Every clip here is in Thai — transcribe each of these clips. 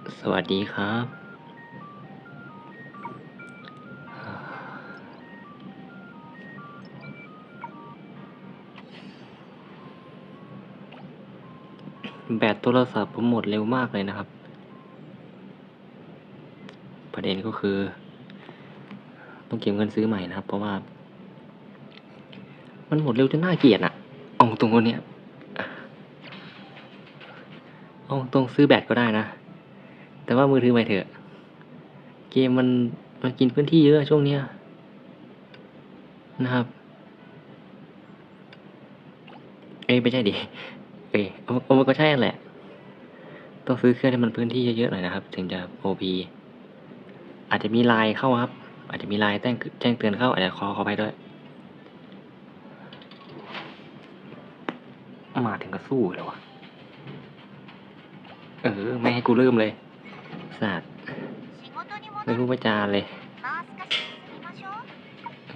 สวัสดีครับ แบตโทรศัพท์ผมหมดเร็วมากเลยนะครับ ประเด็นก็คือ ต้องเก็บเงินซื้อใหม่นะครับ เพราะว่า มันหมดเร็วจนน่าเกลียดอะเอาตรงคนเนี้ยเอาตรงซื้อแบตก็ได้นะ แต่ว่ามือถือไปเถอะ เกมมันมันกินพื้นที่เยอะช่วงเนี้ยนะครับ เอ้ยไม่ใช่ดิเอ้ยเอาเอามันก็ใช่แหละ ต้องซื้อเครื่องที่มันพื้นที่เยอะๆหน่อยนะครับ ถึงจะ OP อาจจะมีไลน์เข้าครับ อาจจะมีไลน์แจ้งแจ้งเตือนเข้า อาจจะขอขอไปด้วย มาถึงก็สู้เลยวะเออ ไม่ให้กูเริ่มเลยัตว์ไม่พูดประจานเลย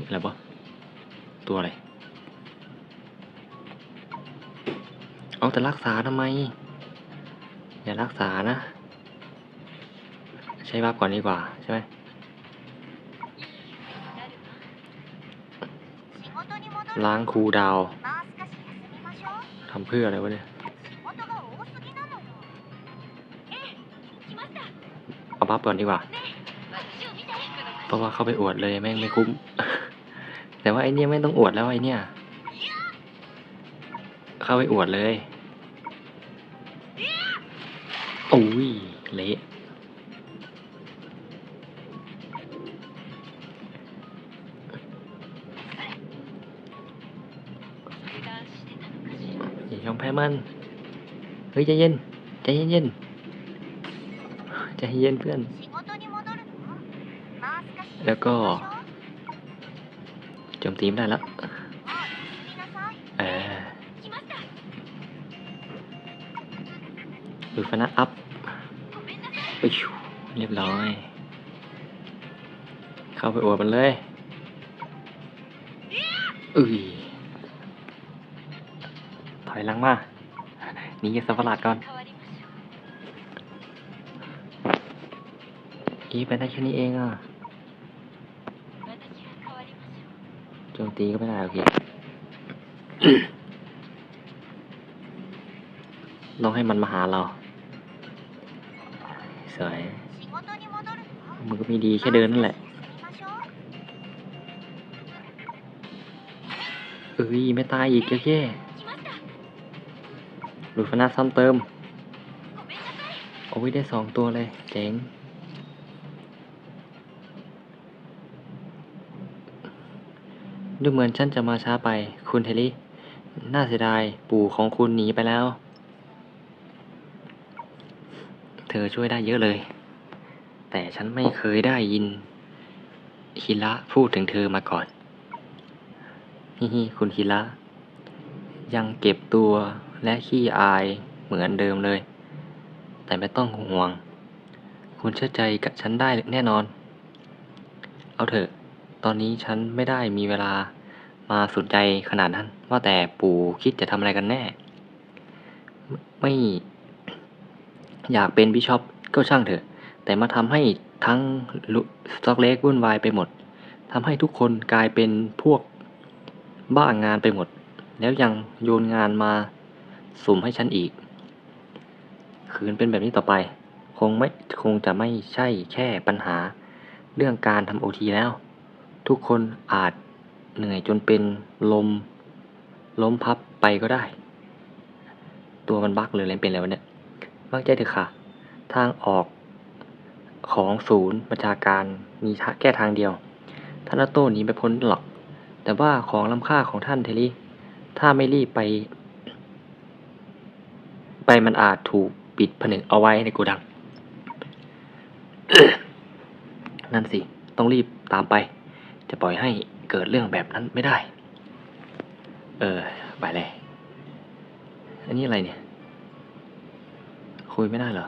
อะไรบะตัวอะไร เอาแต่รักษาทำไม อย่ารักษานะ ใช้บัฟก่อนดีกว่าใช่ไหมล้างคูดาวทำเพื่ออะไรวะเนี่ย เอาบัฟก่อนดีกว่า เพราะว่าเข้าไปอวดเลยแม่งไม่คุ้ม แต่ว่าไอเนี้ยไม่ต้องอวดแล้วไอเนี้ยเข้าไปอวดเลยโอ้ยเละอย่ายอมแพ้มัน เฮ้ยใจเย็นใจเย็นเย็น จให้เย็นเพื่อน แล้วก็โจมตีมได้แล้วเออดูฟนะอัพไปชูเรียบร้อย เข้าไปอวดมันเลยอุ้ยถอยหลังมา นี่สฟาร์ดก่อน กี้ไปได้แค่นี้เองอะโจมตีก็ไม่ได้โอเคต้องให้มันมาหาเรา สวยมันก็มีดีแค่เดินนั่นแหละเอ้ยไม่ตายอีกแค่หลุดฟนาซ้ำเติม โอ้ยได้สองตัวเลย เจ๋ง ดูเหมือนฉันจะมาช้าไป คุณเทลลี่น่าเสียดาย ปู่ของคุณหนีไปแล้ว เธอช่วยได้เยอะเลย แต่ฉันไม่เคยได้ยิน ฮิระพูดถึงเธอมาก่อนฮิฮิคุณฮิระยังเก็บตัวและขี้อายเหมือนเดิมเลย แต่ไม่ต้องห่วง คุณเชื่อใจกับฉันได้แน่นอน เอาเถอะ ตอนนี้ฉันไม่ได้มีเวลามาสนใจขนาดนั้น ว่าแต่ปู่คิดจะทำอะไรกันแน่ ไม่ อยากเป็นบิชอปก็ช่างเถอะ แต่มาทำให้ทั้งสต็อกเล็กวุ่นวายไปหมดทำให้ทุกคนกลายเป็นพวกบ้างานไปหมด แล้วยังโยนงานมาสุ่มให้ฉันอีก คืนเป็นแบบนี้ต่อไป คงไม่คงจะไม่ใช่แค่ปัญหาเรื่องการทำโอทีแล้ว ทุกคนอาจเหนื่อยจนเป็นลมล้มพับไปก็ได้ ตัวมันบักเลยเลยเป็นอะไรวะเนี่ยวางใจเถอะค่ะ ทางออกของศูนย์บัญชาการมีแก้ทางเดียว ท่านอตโต้หนีไปพ้นหรอก แต่ว่าของล้ำค่าของท่านเทลลี่ถ้าไม่รีบไป ไปมันอาจถูกปิดผนึกเอาไว้ในโกดัง นั่นสิ ต้องรีบตามไป จะปล่อยให้เกิดเรื่องแบบนั้นไม่ได้ เออ ไปเลย อันนี้อะไรเนี่ย คุยไม่ได้เหรอ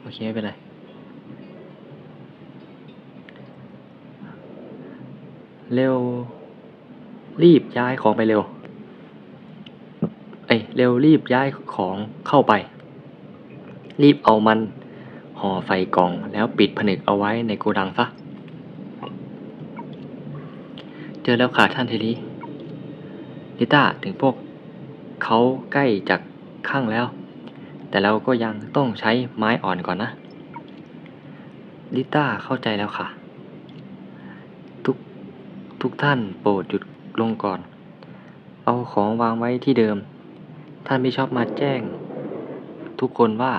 โอเคไม่เป็นไร เร็ว รีบย้ายของไปเร็ว เอ้ย เร็วรีบย้ายของเข้าไป รีบเอามันห่อใส่กล่องแล้วปิดผนึกเอาไว้ในโกดังซะ เจอแล้วค่ะท่านเทลีลิต้าถึงพวกเขาใกล้จากข้างแล้ว แต่เราก็ยังต้องใช้ไม้อ่อนก่อนนะ ลิต้าเข้าใจแล้วค่ะ ทุกทุกท่านโปรดหยุดลงก่อน เอาของวางไว้ที่เดิม ท่านไม่ชอบมาแจ้ง ทุกคนว่า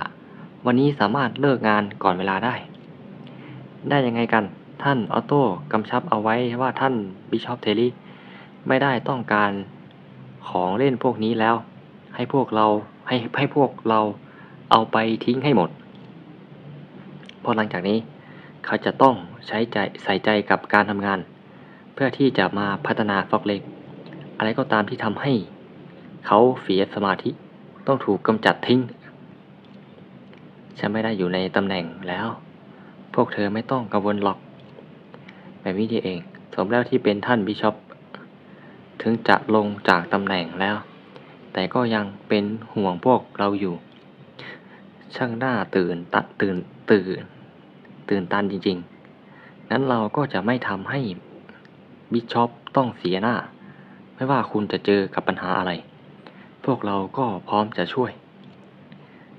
วันนี้สามารถเลิกงานก่อนเวลาได้ ได้ยังไงกัน ท่านออโต้กำชับเอาไว้ว่าท่านบิชอปเทลลี่ไม่ได้ต้องการของเล่นพวกนี้แล้ว ให้พวกเราให้ให้พวกเราเอาไปทิ้งให้หมดเพราะหลังจากนี้ เขาจะต้องใช้ใจใส่ใจกับการทำงาน เพื่อที่จะมาพัฒนาฟอกเล็ก อะไรก็ตามที่ทำให้ เขาเสียสมาธิต้องถูกกำจัดทิ้ง ฉันไม่ได้อยู่ในตำแหน่งแล้ว พวกเธอไม่ต้องกังวลหรอก แบบนี้เอง สมแล้วที่เป็นท่านบิชอปถึงจะลงจากตำแหน่งแล้ว แต่ก็ยังเป็นห่วงพวกเราอยู่ ช่างน่าตื่นตะตื่นตื่น ตื่นตันจริงๆงั้นเราก็จะไม่ทำให้บิชอปต้องเสียหน้า ไม่ว่าคุณจะเจอกับปัญหาอะไร พวกเราก็พร้อมจะช่วย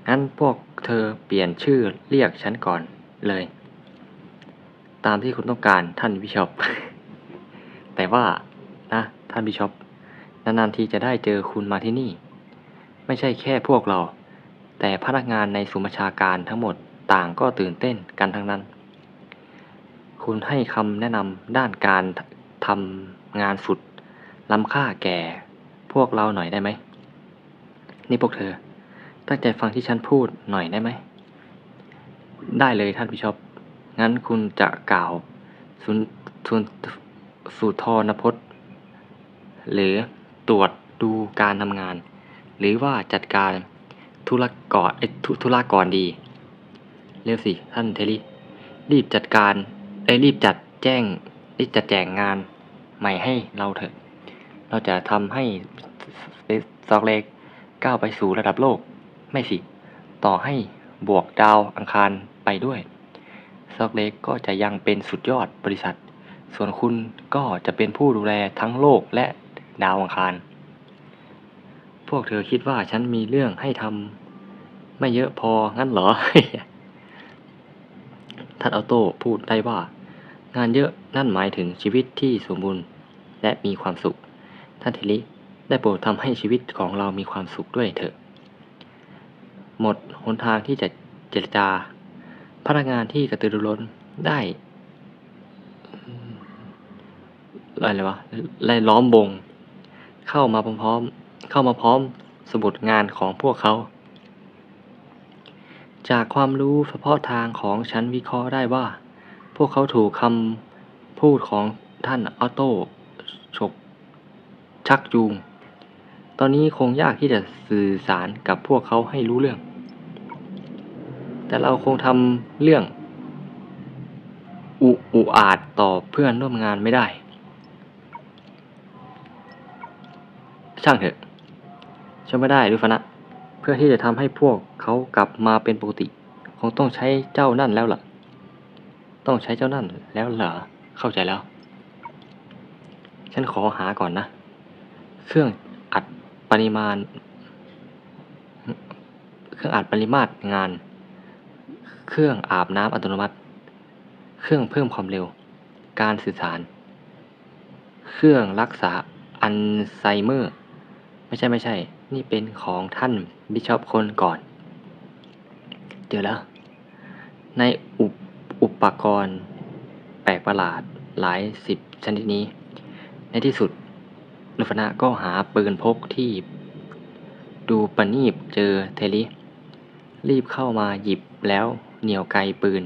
งั้นพวกเธอเปลี่ยนชื่อเรียกฉันก่อนเลย ตามที่คุณต้องการท่านบิชอป แต่ว่านะท่านบิชอปนานๆทีจะได้เจอคุณมาที่นี่ ไม่ใช่แค่พวกเรา แต่พนักงานในศูนย์บัญชาการทั้งหมดต่างก็ตื่นเต้นกันทั้งนั้น คุณให้คำแนะนำด้านการทำงานสุดล้ำค่าแก่พวกเราหน่อยได้ไหม นี่พวกเธอ ตั้งใจฟังที่ฉันพูดหน่อยได้ไหม ได้เลยท่านบิชอป งั้นคุณจะกล่าวสุนสุนสุทรพจน์ หรือตรวจดูการทำงาน หรือว่าจัดการธุรกรเอ้ธุธุรก่อนดี เร็วสิท่านเทลี่รีบจัดการเอ้รีบจัดแจ้งรีบจัดแจงงานใหม่ให้เราเถอะ เราจะทำให้ซอกเล็กก้าวไปสู่ระดับโลก ไม่สิ ต่อให้บวกดาวอังคารไปด้วย ซอกเล็กก็จะยังเป็นสุดยอดบริษัท ส่วนคุณก็จะเป็นผู้ดูแลทั้งโลกและดาวอังคาร พวกเธอคิดว่าฉันมีเรื่องให้ทำไม่เยอะพองั้นเหรอ ท่านออโต้พูดได้ว่า งานเยอะนั่นหมายถึงชีวิตที่สมบูรณ์และมีความสุข ท่านเทลิได้โปรดทำให้ชีวิตของเรามีความสุขด้วยเถอะ หมดหนทางที่จะเจรจา พนักงานที่กระตือรือร้นได้อะไรวะไล่ล้อมวงเข้ามาพร้อมๆ เข้ามาพร้อมสมุดงานของพวกเขา จากความรู้เฉพาะทางของฉันวิเคราะห์ได้ว่า พวกเขาถูกคำพูดของท่านออโต้ฉกชักจูง ตอนนี้คงยากที่จะสื่อสารกับพวกเขาให้รู้เรื่อง แต่เราคงทำเรื่อง อุอุอาจต่อเพื่อนร่วมงานไม่ได้ ช่างเถอะช่วยไม่ได้ดูฟนะ เพื่อที่จะทำให้พวกเขากลับมาเป็นปกติ คงต้องใช้เจ้านั่นแล้วล่ะ ต้องใช้เจ้านั่นแล้วเหรอเข้าใจแล้ว ฉันขอหาก่อนนะ เครื่องอัดปริมาณ เครื่องอัดปริมาตรงาน เครื่องอาบน้ำอัตโนมัติ เครื่องเพิ่มความเร็ว การสื่อสาร เครื่องรักษาอัลไซเมอร์ ไม่ใช่ไม่ใช่ นี่เป็นของท่านบิชอปคนก่อนเจอแล้ว ในอุปอุปกรณ์ แปลกประหลาดหลายสิบชนิดนี้ ในที่สุดนุฟนะก็หาปืนพกที่ดูประณีบเจอเทลิรีบเข้ามาหยิบแล้ว เหนี่ยวไกปืน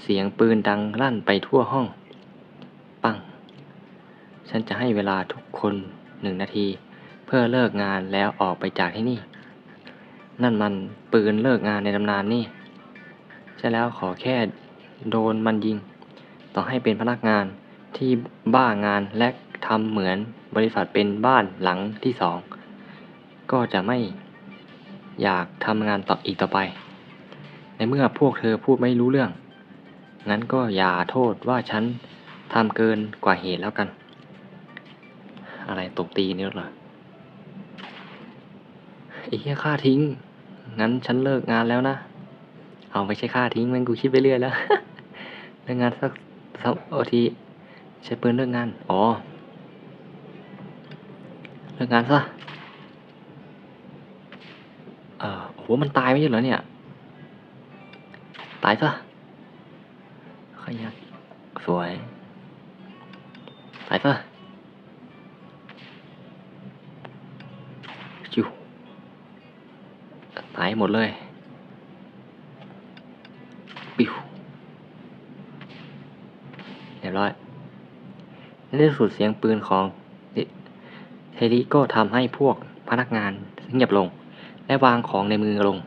เสียงปืนดังลั่นไปทั่วห้อง ปัง ฉันจะให้เวลาทุกคนหนึ่งนาที เพื่อเลิกงานแล้วออกไปจากที่นี่ นั่นมันปืนเลิกงานในตำนานนี่ ใช่แล้วขอแค่โดนมันยิง ต่อให้เป็นพนักงานที่บ้างานและทำเหมือนบริษัทเป็นบ้านหลังที่สอง ก็จะไม่อยากทำงานต่ออีกต่อไป ในเมื่อพวกเธอพูดไม่รู้เรื่อง งั้นก็อย่าโทษว่าฉันทำเกินกว่าเหตุแล้วกัน อะไรตบตีนี่หรอไอ้เหี้ยค่าทิ้ง งั้นฉันเลิกงานแล้วนะ เอาไม่ใช่ค่าทิ้งมันกูคิดไปเรื่อยแล้วเลิกงานสักสักอาทีใช้ปืนเลิกงาน อ๋อ เลิกงานซะเออโอ้โหมันตายไม่ใช่เหรอเนี่ย ตายซะขยันสวย ตายซะชิวตายหมดเลยปิวเรียบร้อยในที่สุดเสียงปืนของเทริก็ทำให้พวกพนักงานเงียบลง และวางของในมือลง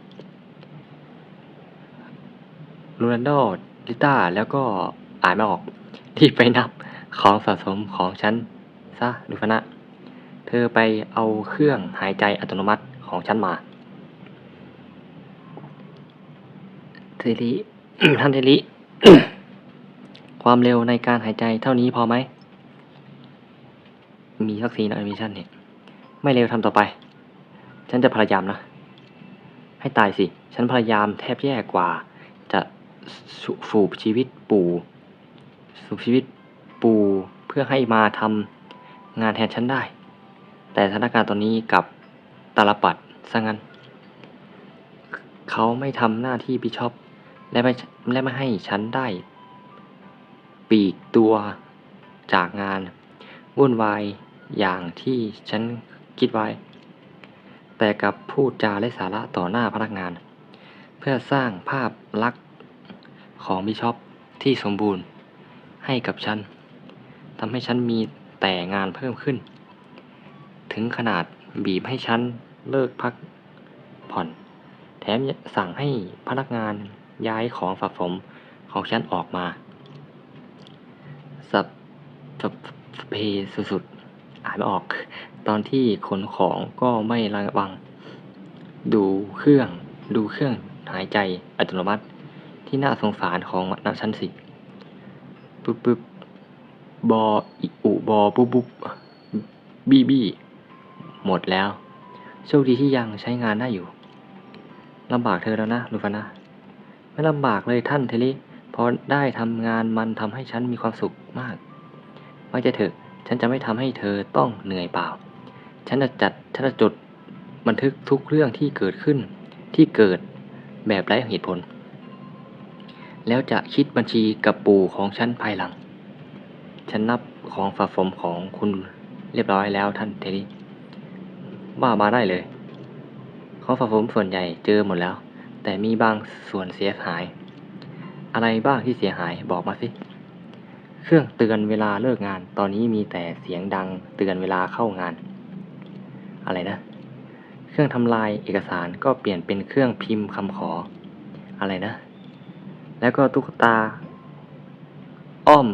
ลูนันโดลิต้า แล้วก็อ่านไม่ออกที่ไปนับของสะสมของฉันซะลูฟนะ เธอไปเอาเครื่องหายใจอัตโนมัติของฉันมาเทลิท่านเทลิความเร็วในการหายใจเท่านี้พอไหม มีสักซีนแอนิเมชันเนี่ย ไม่เร็วทำต่อไป ฉันจะพยายามนะ ให้ตายสิ ฉันพยายามแทบแย่กว่า สูบชีวิตปู่ สูบชีวิตปู่เพื่อให้มาทำงานแทนฉันได้ แต่สถานการณ์ตอนนี้กับตาลปัดซะงั้น เขาไม่ทำหน้าที่บิชอปและไม่และไม่ให้ฉันได้ ปีกตัวจากงานวุ่นวายอย่างที่ฉันคิดไว้ แต่กับพูดจาไร้สาระต่อหน้าพนักงาน เพื่อสร้างภาพลักษณ์ ของบิชอปที่สมบูรณ์ให้กับฉันทำให้ฉันมีแต่งานเพิ่มขึ้น ถึงขนาดบีบให้ฉันเลิกพักผ่อน แถมสั่งให้พนักงานย้ายของฝากผมของฉันออกมา สับสับเพสุดๆ อ่านไม่ออก ตอนที่ขนของก็ไม่ระวัง ดูเครื่อง ดูเครื่องหายใจอัตโนมัติ ที่น่าสงสารของนักชั้นสิปึ๊บปึ๊บบออิอุบอปุ๊บปุ๊บบี้บี้หมดแล้ว โชคดีที่ยังใช้งานได้อยู่ลำบากเธอแล้วนะลูฟานะไม่ลำบากเลยท่านเทลิพราะได้ทำงานมันทำให้ฉันมีความสุขมากไว้ใจเถอะ ฉันจะไม่ทำให้เธอต้องเหนื่อยเปล่า ฉันจะจัด ฉันจะจดบันทึกทุกเรื่องที่เกิดขึ้น ที่เกิดแบบไร้เหตุผล แล้วจะคิดบัญชีกับปู่ของฉันภายหลัง ฉันนับของฝากผมของคุณเรียบร้อยแล้วท่านเทลิว่ามาได้เลย ของฝากผมส่วนใหญ่เจอหมดแล้ว แต่มีบางส่วนเสียหาย อะไรบ้างที่เสียหายบอกมาสิ เครื่องเตือนเวลาเลิกงาน ตอนนี้มีแต่เสียงดังเตือนเวลาเข้างาน อะไรนะ เครื่องทำลายเอกสารก็เปลี่ยนเป็นเครื่องพิมพ์คำขอ อะไรนะ แล้วก็ตุ๊กตา อ้อม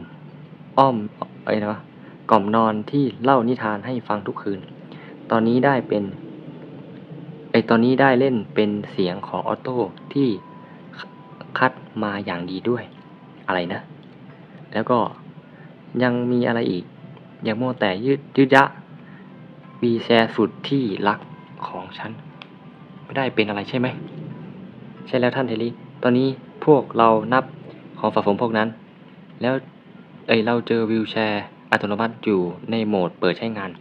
อ้อมอะไรนะวะกล่อมนอนที่เล่านิทานให้ฟังทุกคืน ตอนนี้ได้เป็นไอตอนนี้ได้เล่นเป็นเสียงของออโต้ที่คัดมาอย่างดีด้วย อะไรนะ แล้วก็ยังมีอะไรอีก อยังโมวแต่ยืดยืดยะวีแชร์สุดที่รักของฉัน ไม่ได้เป็นอะไรใช่ไหม ใช่แล้วท่านเทลิตอนนี้ พวกเรานับของฝากผมพวกนั้น แล้วเอ้ยเราเจอวิวแชร์อัตโนมัติอยู่ในโหมดเปิดใช้งาน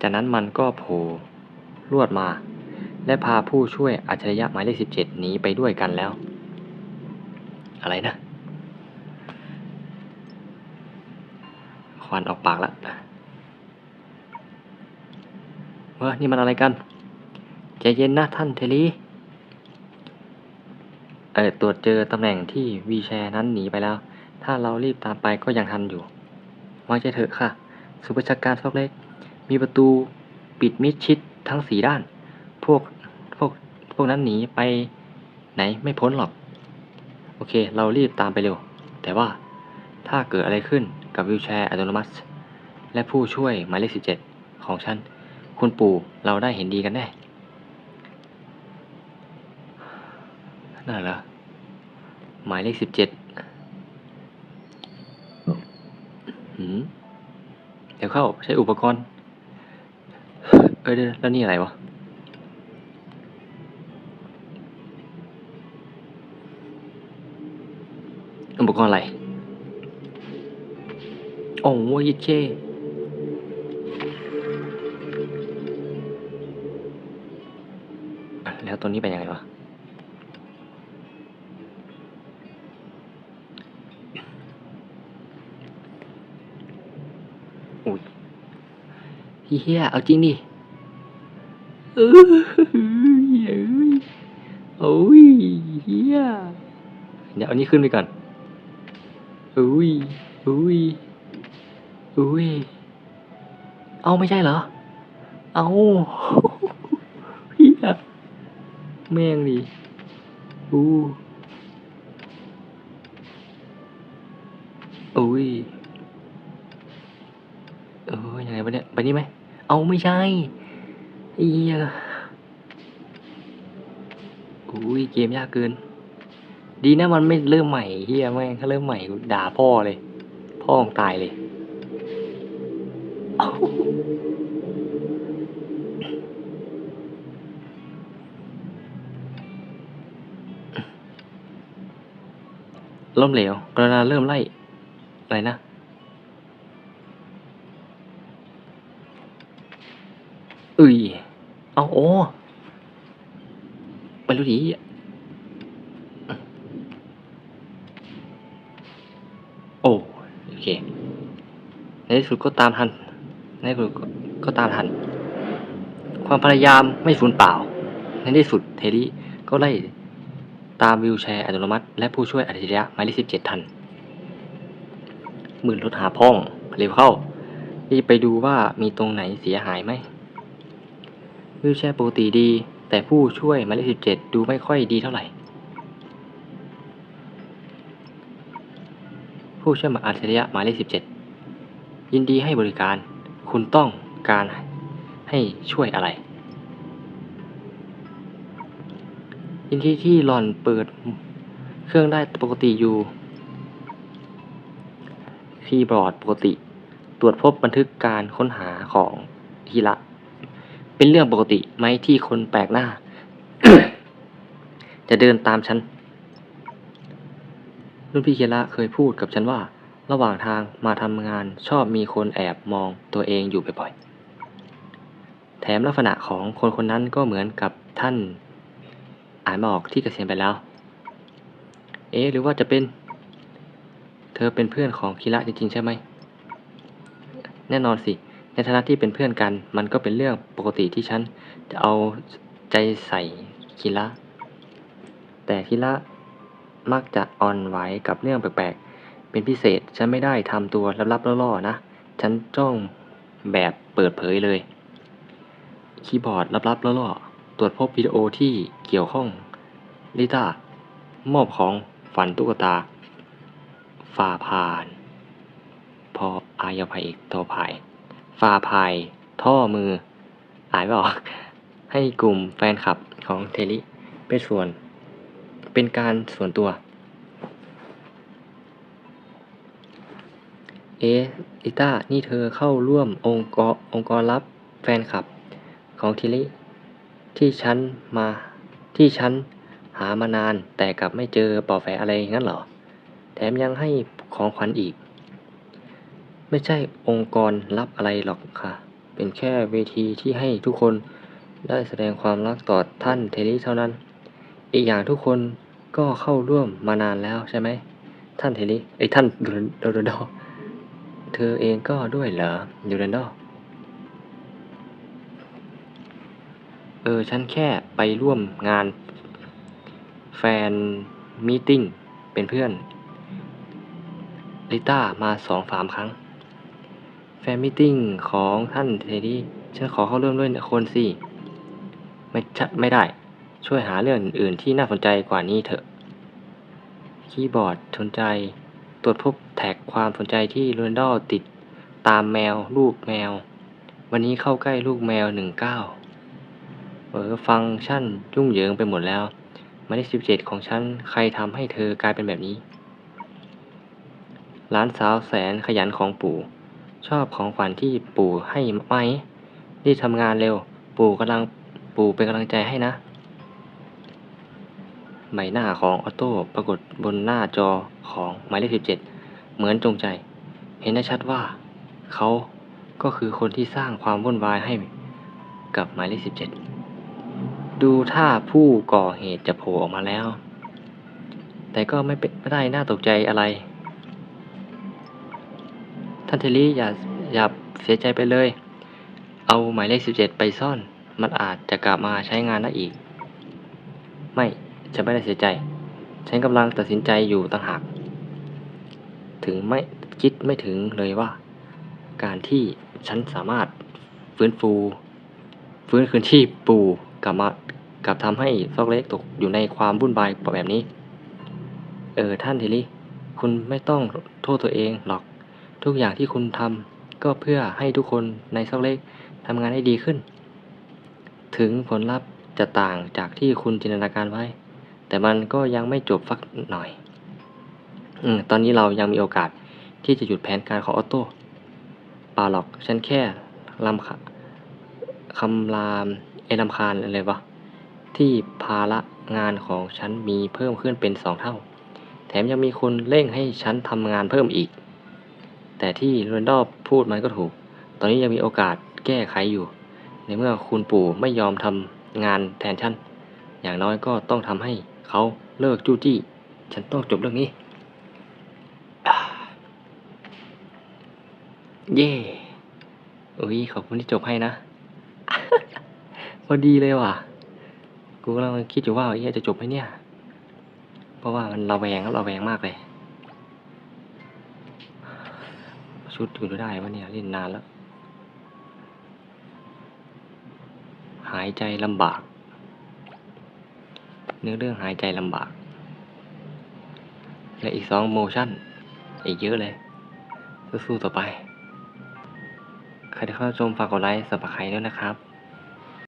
จากนั้นมันก็โผล่ลวดมา และพาผู้ช่วยอัจฉริยะหมายเลขสิบเจ็ดหนีไปด้วยกันแล้ว อะไรนะ ควันออกปากล้วเฮ้ยนี่มันอะไรกัน ใจเย็นนะท่านเทลี เออตรวจเจอตำแหน่งที่วีแชร์นั้นหนีไปแล้ว ถ้าเรารีบตามไปก็ยังทันอยู่ไว้ใจเถอะค่ะสุประชาการซอกเล็ก มีประตูปิดมิดชิดทั้งสีด้าน พวกพวกพวกนั้นหนีไปไหนไม่พ้นหรอก โอเค เรารีบตามไปเร็ว แต่ว่าถ้าเกิดอะไรขึ้นกับวิวแชร์อัตโนมัติ และผู้ช่วยหมายเลขสิบเจ็ดของฉัน คุณปู่เราได้เห็นดีกันแน่น่าเหรอ หมายเลขสิบเจ็ดเดี๋ยวเข้าใช้อุปกรณ์ เออเดี๋ยแล้วนี่อะไรวะ อุปกรณ์อะไร โอ้ยยิดเคแล้วตัวนี้เป็นยังไงวะ อุ้ย เฮียเอาจริงดิเออเฮ้ยโอ้ยเฮียเดี๋ยวเอานี้ขึ้นไปก่อนอุ้ยอุ้ยอุ้ยเอาไม่ใช่เหรอ เอาเฮียแม่งดิอู้อุ้ยเออยังไงวะเนี่ยไปนี่ไหม เอาไม่ใช่เอียอุ้ยเกมยากเกิน ดีนะมันไม่เริ่มใหม่เฮียแม่งถ้าเริ่มใหม่ด่าพ่อเลย พ่อของตายเลยล้มเหลวกรณาเริ่มไล่อะไรนะ เอ้ย เอาโอ้ไปรู้ดีโอ้โอเค ในที่สุดก็ตามทัน ในที่สุดก็ก็ตามทัน ความพยายามไม่สูญเปล่า ในที่สุดเทลี่ก็ไล่ตามวิวแชร์อัตโนมัติ และผู้ช่วยอัจฉริยะหมายเลขสิบเจ็ดทันหมื่นรถหาพ่อง เร็วเข้ารีบไปดูว่ามีตรงไหนเสียหายไหม วิวแชร์ปกติดี แต่ผู้ช่วยหมายเลขสิบเจ็ดดูไม่ค่อยดีเท่าไหร่ ผู้ช่วยมายอัจฉริยะหมายเลขสิบเจ็ดยินดีให้บริการ คุณต้องการให้ช่วยอะไร ยินดีที่หลอนเปิดเครื่องได้ปกติอยู่ คีย์บอร์ดปกติ ตรวจพบบันทึกการค้นหาของฮีระ เป็นเรื่องปกติไหมที่คนแปลกหน้า จะเดินตามฉันรุ่นพี่เคระเคยพูดกับฉันว่า ระหว่างทางมาทำงานชอบมีคนแอบมองตัวเองอยู่บ่อยๆ แถมลักษณะของคนคนนั้นก็เหมือนกับท่าน อ่านม่ออกที่เกษียณไปแล้ว เอ๊หรือว่าจะเป็น เธอเป็นเพื่อนของคิระจริงๆ ใช่ไหม แน่นอนสิ ในฐานะที่เป็นเพื่อนกัน มันก็เป็นเรื่องปกติที่ฉันจะเอาใจใส่คิระ แต่คิระมักจะอ่อนไหวกับเรื่องแปลกๆ เป็นพิเศษ ฉันไม่ได้ทำตัวลับๆล่อๆนะ ฉันจ้องแบบเปิดเผยเลย คีย์บอร์ดลับๆล่อๆ ตรวจพบวิดีโอที่เกี่ยวข้อง ลิต้ามอบของฝันตุ๊กตาฝ่าพาน พออายภัยอีกตัวภาย ฝาพาย ท่อมือ อ่านไม่ออก ให้กลุ่มแฟนคลับของเทลิเป็นส่วน เป็นการส่วนตัว เอลิต้า นี่เธอเข้าร่วมองค์กรองค์กรลับแฟนคลับของเทลิที่ฉันมาที่ฉันหามานานแต่กลับไม่เจอปอแฝอะไรงั้นเหรอ แถมยังให้ของขวัญอีก ไม่ใช่องค์กรลับอะไรหรอกค่ะ เป็นแค่เวทีที่ให้ทุกคนได้แสดงความรักต่อท่านเทลลี่เท่านั้น อีกอย่างทุกคนก็เข้าร่วมมานานแล้วใช่ไหม ท่านเทลลี่ไอ้ท่านดูโดโดโดเธอเองก็ด้วยเหรอดูโดโดเออ ฉันแค่ไปร่วมงานแฟนมีตติ้งเป็นเพื่อน ลิต้ามาสองสามครั้ง แฟนมิทติ้งของท่านเทดี้ฉันขอเข้าร่วมด้วยคนสิ ไม่ใช่ไม่ได้ ช่วยหาเรื่องอื่นที่น่าสนใจกว่านี้เถอะ คีย์บอร์ดสนใจ ตรวจพบแท็กความสนใจที่โรนดอลติดตามแมว ลูกแมว วันนี้เข้าใกล้ลูกแมวหนึ่งเก้าเออฟังก์ชันยุ่งเหยิงไปหมดแล้วหมายเลขสิบเจ็ดของฉัน ใครทำให้เธอกลายเป็นแบบนี้หลานสาวแสนขยันของปู่ ชอบของขวัญที่ปู่ให้ไหมรีบทำงานเร็ว ปู่กำลังปู่เป็นกำลังใจให้นะใบหน้าของออโต้ปรากฏบนหน้าจอของหมายเลขสิบเจ็ดเหมือนจงใจ เห็นได้ชัดว่า เขาก็คือคนที่สร้างความวุ่นวายให้กับหมายเลขสิบเจ็ดดูท่าผู้ก่อเหตุจะโผล่ออกมาแล้ว แต่ก็ไม่เป็นไม่ได้น่าตกใจอะไร ท่านเทลลี่อย่าอย่าเสียใจไปเลย เอาหมายเลขสิบเจ็ดไปซ่อน มันอาจจะกลับมาใช้งานได้อีก ไม่ ฉันไม่ได้เสียใจ ฉันกำลังตัดสินใจอยู่ต่างหาก ถึงไม่คิดไม่ถึงเลยว่า การที่ฉันสามารถฟื้นฟู ฟื้นคืนชีพปูกลับมากลับทำให้ซอกเล็กตกอยู่ในความวุ่นวายแบบนี้ เออท่านเทลลี่ คุณไม่ต้องโทษตัวเองหรอก ทุกอย่างที่คุณทำก็เพื่อให้ทุกคนในซอกเล็กทำงานให้ดีขึ้น ถึงผลลัพธ์จะต่างจากที่คุณจินตนาการไว้ แต่มันก็ยังไม่จบสักหน่อยอืตอนนี้เรายังมีโอกาสที่จะหยุดแผนการของออโต้ป่าหรอกฉันแค่ลำคาคำรามเอยลำคาญอะไรวะที่ภาระงานของฉันมีเพิ่มขึ้นเป็นสองเท่า แถมยังมีคนเร่งให้ฉันทำงานเพิ่มอีก แต่ที่เรนดอลพูดมันก็ถูก ตอนนี้ยังมีโอกาสแก้ไขอยู่ ในเมื่อคุณปู่ไม่ยอมทำงานแทนฉัน อย่างน้อยก็ต้องทำให้เขาเลิกจู้จี้ ฉันต้องจบเรื่องนี้อ่าเย่อุ้ยขอบคุณที่จบให้นะ พอดีเลยว่ะ กูกำลังคิดอยู่ว่าเอ้จะจบไหมเนี่ย เพราะว่ามันระแวงครับระแวงมากเลย ชุดอยู่ได้วะเนี่ยเล่นนานแล้ว หายใจลำบาก เนื้อเรื่องหายใจลำบาก และอีกสองโมชั่น อีกเยอะเลย สู้ๆต่อไป ใครที่เข้าชมฝากกดไลค์สับสไครต์ด้วยนะครับ